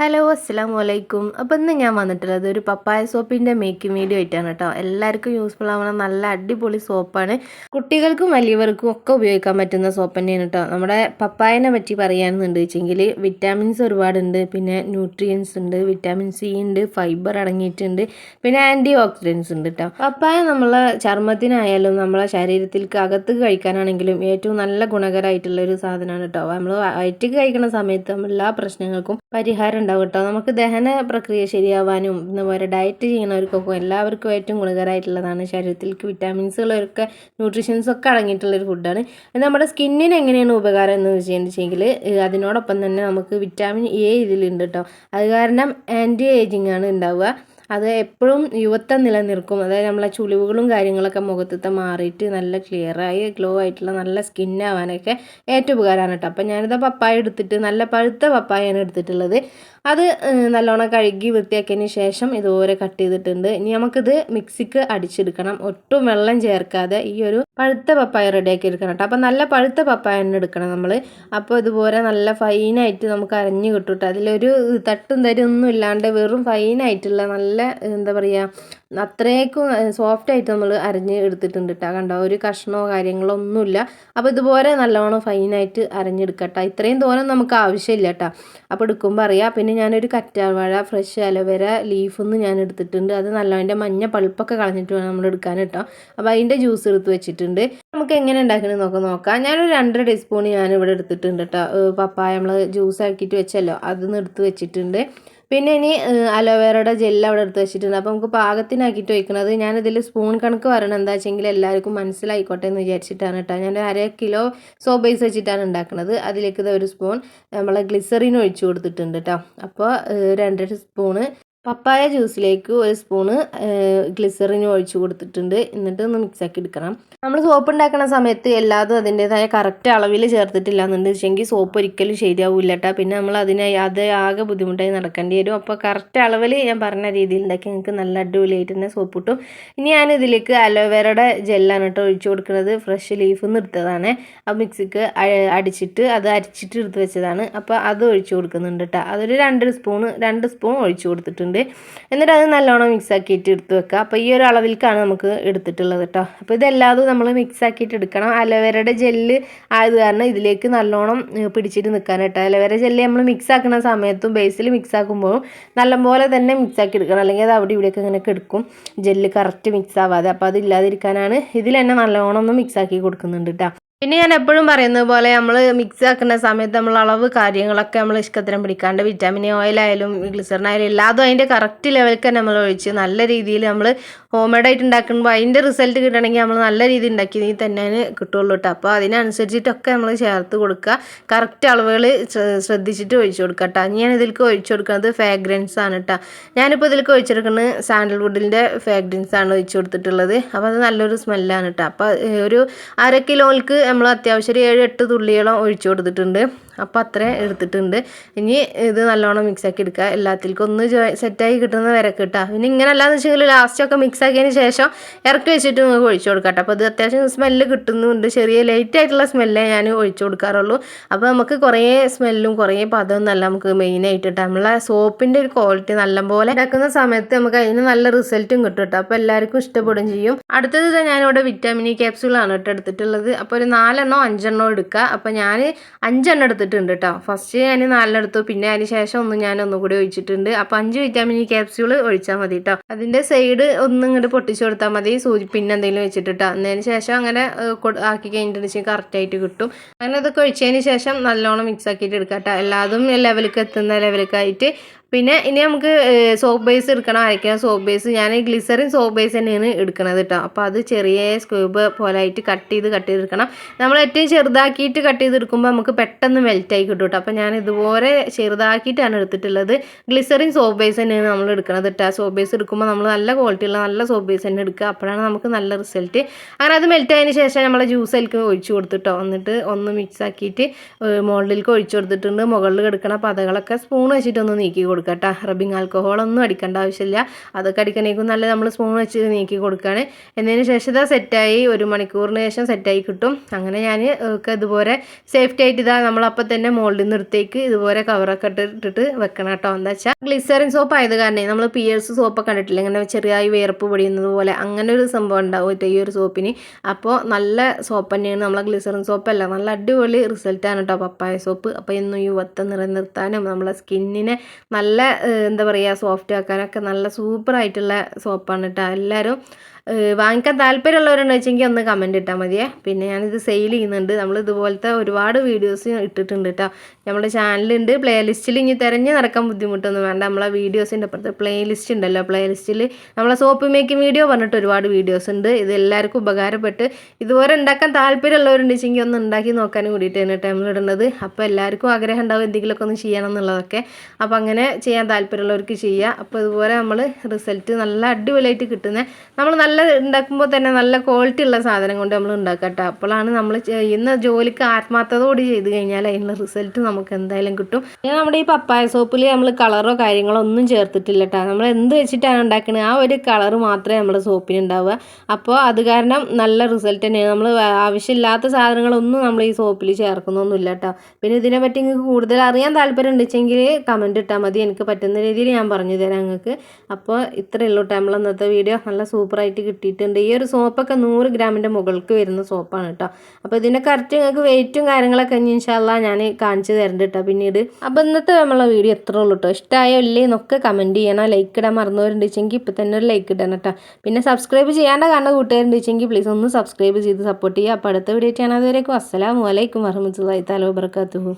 Hello അസ്സാം വലൈക്കും അപ്പോൾ ഇന്ന് ഞാൻ വന്നിട്ടുള്ളത് ഒരു പപ്പായ സോപ്പിന്റെ മേക്കിംഗ് വീഡിയോ ആയിട്ടാണ് കേട്ടോ. എല്ലാവർക്കും യൂസ്ഫുൾ ആവുന്ന നല്ല അടിപൊളി സോപ്പാണ്. കുട്ടികൾക്കും വലിയവർക്കും ഒക്കെ ഉപയോഗിക്കാൻ പറ്റുന്ന സോപ്പ് തന്നെയാണ് കേട്ടോ. നമ്മുടെ പപ്പായനെ പറ്റി പറയുകയാണെന്നുണ്ട് വെച്ചെങ്കിൽ വിറ്റാമിൻസ് ഒരുപാടുണ്ട്. പിന്നെ ന്യൂട്രിയൻസ് ഉണ്ട് വിറ്റാമിൻ സി ഉണ്ട് ഫൈബർ അടങ്ങിയിട്ടുണ്ട് പിന്നെ ആന്റി ഓക്സിഡൻസ് ഉണ്ട് കേട്ടോ. പപ്പായ നമ്മളെ ചർമ്മത്തിനായാലും നമ്മളെ ശരീരത്തിലേക്ക് അകത്ത് കഴിക്കാനാണെങ്കിലും ഏറ്റവും നല്ല ഗുണകരമായിട്ടുള്ള ഒരു സാധനമാണ് കേട്ടോ. നമ്മൾ വയറ്റിക്ക് കഴിക്കുന്ന സമയത്ത് എല്ലാ പ്രശ്നങ്ങൾക്കും പരിഹാരം ഉണ്ടാവും കേട്ടോ. നമുക്ക് ദഹന പ്രക്രിയ ശരിയാവാനും അതുപോലെ ഡയറ്റ് ചെയ്യുന്നവർക്കൊക്കെ എല്ലാവർക്കും ഏറ്റവും ഗുണകരമായിട്ടുള്ളതാണ് ശരീരത്തിലേക്ക് വിറ്റാമിൻസുകളൊക്കെ ന്യൂട്രീഷൻസൊക്കെ അടങ്ങിയിട്ടുള്ളൊരു ഫുഡാണ് അത് നമ്മുടെ സ്കിന്നിന് എങ്ങനെയാണ് ഉപകാരം എന്ന് വെച്ചിട്ടുണ്ടെങ്കിൽ അതിനോടൊപ്പം തന്നെ നമുക്ക് വിറ്റാമിൻ എ ഇതിലുണ്ട് കേട്ടോ. അത് കാരണം ആന്റി ഏജിങ് ആണ് ഉണ്ടാവുക. അത് എപ്പോഴും യുവത്വം നിലനിൽക്കും. അതായത് നമ്മളെ ചുളിവുകളും കാര്യങ്ങളൊക്കെ മുഖത്തത്തെ മാറിയിട്ട് നല്ല ക്ലിയറായി ഗ്ലോ ആയിട്ടുള്ള നല്ല സ്കിന്നാവാനൊക്കെ ഏറ്റവും ഉപകാരമാണ് കേട്ടോ. അപ്പം ഞാനിത് പപ്പായ എടുത്തിട്ട് നല്ല പഴുത്ത പപ്പായാണ് എടുത്തിട്ടുള്ളത്. അത് നല്ലോണം കഴുകി വൃത്തിയാക്കിയതിന് ശേഷം ഇതുപോലെ കട്ട് ചെയ്തിട്ടുണ്ട്. ഇനി നമുക്കിത് മിക്സിക്ക് അടിച്ചെടുക്കണം. ഒട്ടും വെള്ളം ചേർക്കാതെ ഈ ഒരു പഴുത്ത പപ്പായ റെഡിയാക്കി എടുക്കണം കേട്ടോ. അപ്പം നല്ല പഴുത്ത പപ്പായ തന്നെ എടുക്കണം നമ്മൾ അപ്പോൾ ഇതുപോലെ നല്ല ഫൈനായിട്ട് നമുക്ക് അരഞ്ഞു കിട്ടും കേട്ടോ. അതിലൊരു തട്ടും തരും ഒന്നും ഇല്ലാണ്ട് വെറും ഫൈനായിട്ടുള്ള നല്ല എന്താ പറയുക അത്രയ്ക്കും സോഫ്റ്റ് ആയിട്ട് നമ്മൾ അരഞ്ഞ് എടുത്തിട്ടുണ്ട് കേട്ടോ കണ്ടോ? ഒരു കഷ്ണമോ കാര്യങ്ങളോ ഒന്നുമില്ല. അപ്പോൾ ഇതുപോലെ നല്ലോണം ഫൈനായിട്ട് അരഞ്ഞെടുക്കട്ടോ. ഇത്രയും തോരം നമുക്ക് ആവശ്യമില്ല കേട്ടോ അപ്പോൾ എടുക്കുമ്പോൾ അറിയാം. പിന്നെ ഞാനൊരു കറ്റാർവാഴ ഫ്രഷ് അലോവേര ലീഫൊന്ന് ഞാൻ എടുത്തിട്ടുണ്ട്. അത് നല്ല മഞ്ഞ പൾപ്പൊക്കെ കളഞ്ഞിട്ട് വേണം നമ്മൾ എടുക്കാൻ കേട്ടോ അപ്പോൾ അതിന്റെ ജ്യൂസ് എടുത്ത് വെച്ചിട്ടുണ്ട്. നമുക്ക് എങ്ങനെ ഉണ്ടാക്കണമെന്ന് നോക്കാം നോക്കാം. ഞാനൊരു രണ്ടര ടീസ്പൂൺ ഞാൻ ഇവിടെ എടുത്തിട്ടുണ്ട് കേട്ടോ പപ്പായ നമ്മൾ ജ്യൂസ് ആക്കിയിട്ട് വെച്ചല്ലോ. അതൊന്ന് എടുത്ത് വെച്ചിട്ടുണ്ട്. പിന്നെ ഇനി അലോവേറയുടെ ജെല്ല് അവിടെ എടുത്ത് വെച്ചിട്ടുണ്ട്. അപ്പോൾ നമുക്ക് പാകത്തിനാക്കിയിട്ട് വയ്ക്കുന്നത് ഞാനിതിൽ സ്പൂൺ കണക്ക് വരണം എന്താ വെച്ചെങ്കിൽ എല്ലാവർക്കും മനസ്സിലായിക്കോട്ടെ എന്ന് വിചാരിച്ചിട്ടാണ് കേട്ടോ. ഞാൻ അര കിലോ സോപ്പ് ബേസ് വെച്ചിട്ടാണ് ഉണ്ടാക്കുന്നത്. അതിലേക്ക് ഒരു സ്പൂൺ നമ്മളെ ഗ്ലിസറിൻ ഒഴിച്ചു കൊടുത്തിട്ടുണ്ട് കേട്ടോ. അപ്പോൾ രണ്ടര സ്പൂണ് പപ്പായ ജ്യൂസിലേക്ക് ഒരു സ്പൂണ് ഗ്ലിസറിൻ ഒഴിച്ചു കൊടുത്തിട്ടുണ്ട്. എന്നിട്ട് ഒന്ന് മിക്സ് ആക്കി എടുക്കണം. നമ്മൾ സോപ്പ് ഉണ്ടാക്കുന്ന സമയത്ത് എല്ലാതും അതിന്റെതായ കറക്റ്റ് അളവിൽ ചേർത്തിട്ടില്ല എന്നുണ്ട് വെച്ചെങ്കിൽ സോപ്പ് ഒരിക്കലും ശരിയാവില്ല കേട്ടോ പിന്നെ നമ്മൾ അതിനെ അത് ആകെ ബുദ്ധിമുട്ടായി നടക്കേണ്ടി വരും. അപ്പോൾ കറക്റ്റ് അളവിൽ ഞാൻ പറഞ്ഞ രീതിയിൽ ഉണ്ടാക്കി നിങ്ങൾക്ക് നല്ല അടിപൊളിയായിട്ട് തന്നെ സോപ്പ് കിട്ടും. ഇനി ഞാൻ ഇതിലേക്ക് അലോവേറയുടെ ജെല്ലാണ് കേട്ടോ ഒഴിച്ചു കൊടുക്കുന്നത്. ഫ്രഷ് ലീഫ് നിന്ന് എടുത്തതാണ് ആ മിക്സിക്ക് അടിച്ചിട്ട് അത് അരിച്ചിട്ട് എടുത്ത് വെച്ചതാണ്. അപ്പോൾ അത് ഒഴിച്ചു കൊടുക്കുന്നുണ്ട് കേട്ടോ. അതൊരു രണ്ട് സ്പൂൺ രണ്ട് സ്പൂൺ ഒഴിച്ചു കൊടുത്തിട്ടുണ്ട്. എടുത്തിട്ടുണ്ട് എന്നിട്ട് അത് നല്ലോണം മിക്സ് ആക്കിയിട്ട് എടുത്ത് വെക്കുക അപ്പോൾ ഈ ഒരു അളവിലേക്കാണ് നമുക്ക് എടുത്തിട്ടുള്ളത് കേട്ടോ അപ്പോൾ ഇതെല്ലാതും നമ്മൾ മിക്സ് ആക്കിയിട്ട് എടുക്കണം. അലോവേരയുടെ ജെല്ല് ആയത് കാരണം ഇതിലേക്ക് നല്ലോണം പിടിച്ചിട്ട് നിൽക്കാൻ കേട്ടോ അലോവേര ജെല്ല് നമ്മൾ മിക്സ് ആക്കുന്ന സമയത്തും ബേസിൽ മിക്സ് ആക്കുമ്പോൾ നല്ലപോലെ തന്നെ മിക്സ് ആക്കി എടുക്കണം. അല്ലെങ്കിൽ അത് അവിടെ ഇവിടെയൊക്കെ ഇങ്ങനെ കിടക്കും. ജെല്ല് കറക്റ്റ് മിക്സ് ആവാതെ. അപ്പോൾ അതില്ലാതിരിക്കാനാണ് ഇതിൽ തന്നെ നല്ലോണം ഒന്ന് മിക്സ് ആക്കി കൊടുക്കുന്നുണ്ട് കേട്ടോ പിന്നെ ഞാൻ എപ്പോഴും പറയുന്നത് പോലെ നമ്മൾ മിക്സ് ആക്കുന്ന സമയത്ത് നമ്മൾ അളവ് കാര്യങ്ങളൊക്കെ നമ്മൾ ഇഷ്ടത്തിനും പിടിക്കാണ്ട് വിറ്റാമിൻ ഓയിലായാലും ഗ്ലിസറിനായാലും എല്ലാതും അതിന്റെ കറക്റ്റ് ലെവലിൽ തന്നെ നമ്മൾ ഒഴിച്ച് നല്ല രീതിയിൽ നമ്മൾ ഹോം മെയ്ഡായിട്ട് ഉണ്ടാക്കുമ്പോൾ അതിന്റെ റിസൾട്ട് കിട്ടണമെങ്കിൽ നമ്മൾ നല്ല രീതിയിൽ ഉണ്ടാക്കി തന്നെ കിട്ടുള്ളൂ കേട്ടോ അപ്പോൾ അതിനനുസരിച്ചിട്ടൊക്കെ നമ്മൾ ചേർത്ത് കൊടുക്കുക. കറക്റ്റ് അളവുകൾ ശ്രദ്ധിച്ചിട്ട് ഒഴിച്ചു കൊടുക്കുക കേട്ടോ ഞാൻ ഇതിലേക്ക് ഒഴിച്ചു കൊടുക്കുന്നത് ഫാഗ്രൻസ് ആണ് കേട്ടോ ഞാനിപ്പോൾ ഇതിലേക്ക് ഒഴിച്ചെടുക്കുന്നത് സാൻഡൽവുഡിന്റെ ഫാഗ്രൻസ് ആണ് ഒഴിച്ചു കൊടുത്തിട്ടുള്ളത്. അപ്പോൾ അത് നല്ലൊരു സ്മെല്ലാണ് കേട്ടോ അപ്പോൾ ഒരു അര കിലോക്ക് നമ്മൾ അത്യാവശ്യം ഒരു ഏഴ് എട്ട് തുള്ളിയോളം ഒഴിച്ചു കൊടുത്തിട്ടുണ്ട്. അപ്പോൾ അത്രയും എടുത്തിട്ടുണ്ട്. ഇനി ഇത് നല്ലോണം മിക്സാക്കി എടുക്കുക. എല്ലാത്തിലേക്കും ഒന്ന് സെറ്റായി കിട്ടുന്ന വരെ കിട്ടുക പിന്നെ ഇങ്ങനെ അല്ലാന്ന് വെച്ചെങ്കിൽ ലാസ്റ്റൊക്കെ മിക്സ് ആക്കിയതിന് ശേഷം ഇറക്കി വെച്ചിട്ട് നിങ്ങൾക്ക് ഒഴിച്ചു കൊടുക്കാം അപ്പോൾ ഇത് അത്യാവശ്യം സ്മെല്ല് കിട്ടുന്നുണ്ട്. ചെറിയ ലൈറ്റ് ആയിട്ടുള്ള സ്മെല്ലേ ഞാൻ ഒഴിച്ചു കൊടുക്കാറുള്ളൂ. അപ്പോൾ നമുക്ക് കുറേ സ്മെല്ലും കുറേ പദവും നല്ല നമുക്ക് മെയിനായിട്ട് കിട്ടാം നമ്മളെ സോപ്പിന്റെ ഒരു ക്വാളിറ്റി നല്ലപോലെ ഉണ്ടാക്കുന്ന സമയത്ത് നമുക്ക് അതിന് നല്ല റിസൾട്ടും കിട്ടും കേട്ടോ അപ്പോൾ എല്ലാവർക്കും ഇഷ്ടപ്പെടുകയും ചെയ്യും. അടുത്തത് ഞാനിവിടെ വിറ്റാമിൻ ഇ ക്യാപ്സ്യൂളാണ് കേട്ടോ എടുത്തിട്ടുള്ളത്. അപ്പോൾ ഒരു നാലെണ്ണോ അഞ്ചെണ്ണോ എടുക്കുക. അപ്പോൾ ഞാൻ അഞ്ചെണ്ണം എടുത്തിട്ട് എടുത്തിട്ടുണ്ട് കേട്ടോ ഫസ്റ്റ് ഞാൻ നാലെണ്ണം എടുത്തു. പിന്നെ അതിന് ശേഷം ഒന്ന് ഞാൻ ഒന്നും കൂടി ഒഴിച്ചിട്ടുണ്ട്. അപ്പോൾ അഞ്ച് വിറ്റാമിൻ ഇ ക്യാപ്സ്യൂൾ ഒഴിച്ചാൽ മതി കേട്ടോ അതിന്റെ സൈഡ് ഒന്ന് ഇങ്ങോട്ട് പൊട്ടിച്ചു കൊടുത്താൽ മതി. സൂചി പിന്നെ എന്തെങ്കിലും വെച്ചിട്ട് കേട്ടോ അതിന് ശേഷം അങ്ങനെ ആക്കി കഴിഞ്ഞിട്ടുണ്ടെങ്കിൽ കറക്റ്റായിട്ട് കിട്ടും. അങ്ങനെ അതൊക്കെ ഒഴിച്ചതിന് ശേഷം നല്ലോണം മിക്സ് ആക്കിയിട്ട് എടുക്കാം കേട്ടോ എല്ലാതും ലെവലിലേക്ക് എത്തുന്ന ലെവലിലേക്കായിട്ട് പിന്നെ ഇനി നമുക്ക് സോപ്പ് ബേസ് എടുക്കണം. അരയ്ക്കാൻ സോപ്പ് ബേസ് ഞാൻ ഗ്ലിസറിൻ സോപ്പ് ബേസ് തന്നെയാണ് എടുക്കണത് കേട്ടോ അപ്പോൾ അത് ചെറിയ സ്ക്യൂബ് പോലായിട്ട് കട്ട് ചെയ്ത് കട്ട് ചെയ്തെടുക്കണം നമ്മൾ ഏറ്റവും ചെറുതാക്കിയിട്ട് കട്ട് ചെയ്തെടുക്കുമ്പോൾ നമുക്ക് പെട്ടെന്ന് മെൽറ്റായി കിട്ടും കേട്ടോ അപ്പോൾ ഞാൻ ഇതുപോലെ ചെറുതാക്കിയിട്ടാണ് എടുത്തിട്ടുള്ളത്. ഗ്ലിസറിൻ സോപ്പ് ബേസ് തന്നെയാണ് നമ്മൾ എടുക്കുന്നത് കേട്ടോ സോപ്പ് ബേസ് എടുക്കുമ്പോൾ നമ്മൾ നല്ല ക്വാളിറ്റിയുള്ള നല്ല സോപ്പ് ബേസ് തന്നെ എടുക്കുക. അപ്പോഴാണ് നമുക്ക് നല്ല റിസൾട്ട് അങ്ങനെ അത് മെൽറ്റ് ആയതിന് ശേഷം നമ്മളെ ജ്യൂസ് അതിലേക്ക് ഒഴിച്ചു കൊടുത്തിട്ടോ എന്നിട്ട് ഒന്ന് മിക്സ് ആക്കിയിട്ട് മുകളിലേക്ക് ഒഴിച്ചു കൊടുത്തിട്ടുണ്ട്. മുകളിൽ കിടക്കണ പതകളൊക്കെ സ്പൂൺ വെച്ചിട്ടൊന്ന് നീക്കി കൊടുക്കും കൊടുക്കുക കേട്ടോ റബ്ബിങ് ആൽക്കഹോളൊന്നും അടിക്കേണ്ട ആവശ്യമില്ല. അതൊക്കെ അടിക്കണേക്കും നല്ല നമ്മൾ സ്പൂൺ വെച്ച് നീക്കി കൊടുക്കുകയാണ് എന്നതിന് ശേഷം ഇതാ സെറ്റായി ഒരു മണിക്കൂറിന് ശേഷം സെറ്റായി കിട്ടും. അങ്ങനെ ഞാൻ ഒക്കെ ഇതുപോലെ സേഫ്റ്റി ആയിട്ട് ഇതാ നമ്മളപ്പം തന്നെ മോൾഡിൽ നിർത്തേക്ക് ഇതുപോലെ കവറൊക്കെ ഇട്ടിട്ട് വെക്കണം കേട്ടോ. എന്താ വെച്ചാൽ ഗ്ലിസറിൻ സോപ്പ് ആയത് കാരണം നമ്മൾ പിയേഴ്സ് സോപ്പൊക്കെ കണ്ടിട്ടില്ല? ഇങ്ങനെ ചെറിയായി വിയർപ്പ് പൊടിയുന്നത് പോലെ. അങ്ങനെ ഒരു സംഭവം ഉണ്ടാവും ഈ ഒരു സോപ്പിന് അപ്പോൾ നല്ല സോപ്പ് തന്നെയാണ് നമ്മളെ ഗ്ലിസറിൻ സോപ്പല്ല നല്ല അടിപൊളി റിസൾട്ടാണ് കേട്ടോ പപ്പായ സോപ്പ് അപ്പോൾ എന്നും യുവത്തെ നിലനിർത്താനും നമ്മളെ സ്കിന്നിനെ നല്ല ഏഹ്, എന്താ പറയുക സോഫ്റ്റ് ആക്കാനൊക്കെ നല്ല സൂപ്പറായിട്ടുള്ള സോപ്പാണ് കേട്ടോ എല്ലാവരും വാങ്ങിക്കാൻ താല്പര്യമുള്ളവരുണ്ടോ വെച്ചെങ്കിൽ ഒന്ന് കമന്റ് ഇട്ടാൽ മതിയേ. പിന്നെ ഞാനിത് സെയിൽ ചെയ്യുന്നുണ്ട്. നമ്മൾ ഇതുപോലത്തെ ഒരുപാട് വീഡിയോസ് ഇട്ടിട്ടുണ്ട് കേട്ടോ നമ്മുടെ ചാനലുണ്ട് പ്ലേലിസ്റ്റിൽ ഇനി തിരഞ്ഞ് നടക്കാൻ ബുദ്ധിമുട്ടൊന്നും വേണ്ട. നമ്മളെ വീഡിയോസിന്റെ അപ്പുറത്ത് പ്ലേലിസ്റ്റ് ഉണ്ടല്ലോ പ്ലേലിസ്റ്റിൽ നമ്മളെ സോപ്പ് മേക്കിംഗ് വീഡിയോ പറഞ്ഞിട്ട് ഒരുപാട് വീഡിയോസ് ഉണ്ട് ഇത് എല്ലാവർക്കും ഉപകാരപ്പെട്ട് ഇതുപോലെ ഉണ്ടാക്കാൻ താല്പര്യമുള്ളവരുണ്ട് വെച്ചെങ്കിൽ ഒന്ന് ഉണ്ടാക്കി നോക്കാനും കൂടിയിട്ടാണ് കേട്ടോ നമ്മൾ ഇടുന്നത്. അപ്പോൾ എല്ലാവർക്കും ആഗ്രഹം ഉണ്ടാവും എന്തെങ്കിലുമൊക്കെ ഒന്ന് ചെയ്യണം എന്നുള്ളതൊക്കെ. അപ്പോൾ അങ്ങനെ ചെയ്യാൻ താല്പര്യമുള്ളവർക്ക് ചെയ്യുക അപ്പോൾ ഇതുപോലെ നമ്മൾ റിസൾട്ട് നല്ല അടിപൊളിയായിട്ട് കിട്ടുന്നത് നമ്മൾ നല്ല ഉണ്ടാക്കുമ്പോൾ തന്നെ നല്ല ക്വാളിറ്റി ഉള്ള സാധനം കൊണ്ട് നമ്മൾ ഉണ്ടാക്കുക കേട്ടോ അപ്പോഴാണ് നമ്മൾ ചെയ്യുന്ന ജോലിക്ക് ആത്മാർത്ഥതയോടെ ചെയ്ത് കഴിഞ്ഞാൽ അതിനുള്ള റിസൾട്ട് നമുക്ക് എന്തായാലും കിട്ടും. പിന്നെ നമ്മുടെ ഈ പപ്പായ സോപ്പിൽ നമ്മൾ കളറോ കാര്യങ്ങളോ ഒന്നും ചേർത്തിട്ടില്ല കേട്ടോ നമ്മൾ എന്ത് വെച്ചിട്ടാണ് ഉണ്ടാക്കുന്നത് ആ ഒരു കളർ മാത്രമേ നമ്മുടെ സോപ്പിന് ഉണ്ടാവുക അപ്പോൾ അത് കാരണം നല്ല റിസൾട്ട് തന്നെയാണ്. നമ്മൾ ആവശ്യമില്ലാത്ത സാധനങ്ങളൊന്നും നമ്മൾ ഈ സോപ്പിൽ ചേർക്കുന്നൊന്നുമില്ല കേട്ടോ പിന്നെ ഇതിനെപ്പറ്റി നിങ്ങൾക്ക് കൂടുതൽ അറിയാൻ താല്പര്യം ഉണ്ടെച്ചെങ്കിൽ കമന്റ് ഇട്ടാൽ മതി. എനിക്ക് പറ്റുന്ന രീതിയിൽ ഞാൻ പറഞ്ഞു തരാം നിങ്ങൾക്ക് അപ്പോൾ ഇത്രയേ ഉള്ളൂ കേട്ടോ നമ്മൾ ഇന്നത്തെ വീഡിയോ നല്ല സൂപ്പറായിട്ട് കിട്ടിയിട്ടുണ്ട്. ഈ ഒരു സോപ്പൊക്കെ നൂറ് ഗ്രാമിന്റെ മുകൾക്ക് വരുന്ന സോപ്പാണ് കേട്ടോ. അപ്പോൾ ഇതിന്റെ കറക്റ്റ് നിങ്ങൾക്ക് വെയിറ്റും കാര്യങ്ങളൊക്കെ ഇനി ഇൻഷാല്ല ഞാൻ കാണിച്ചു തരുന്നുണ്ട് കേട്ടോ പിന്നീട്. അപ്പോൾ ഇന്നത്തെ നമ്മളെ വീഡിയോ എത്ര ഉള്ളൂ കേട്ടോ. ഇഷ്ടമായോ ഇല്ലേ എന്നൊക്കെ കമന്റ് ചെയ്യണം. ലൈക്ക് ഇടാൻ മറന്നവരുണ്ട് വെച്ചെങ്കിൽ ഇപ്പോൾ തന്നെ ഒരു ലൈക്ക് ഇടണം കേട്ടോ. പിന്നെ സബ്സ്ക്രൈബ് ചെയ്യാണ്ട് കാണുന്ന കൂട്ടുകാരുണ്ട് വെച്ചെങ്കിൽ പ്ലീസ് ഒന്ന് സബ്സ്ക്രൈബ് ചെയ്ത് സപ്പോർട്ട് ചെയ്യുക. അപ്പോൾ അടുത്ത വീഡിയോ കാണാതെ വരേക്കും അസ്സലാമു അലൈക്കും വറഹമത്തുള്ളാഹി തആല വബറകാതുഹു.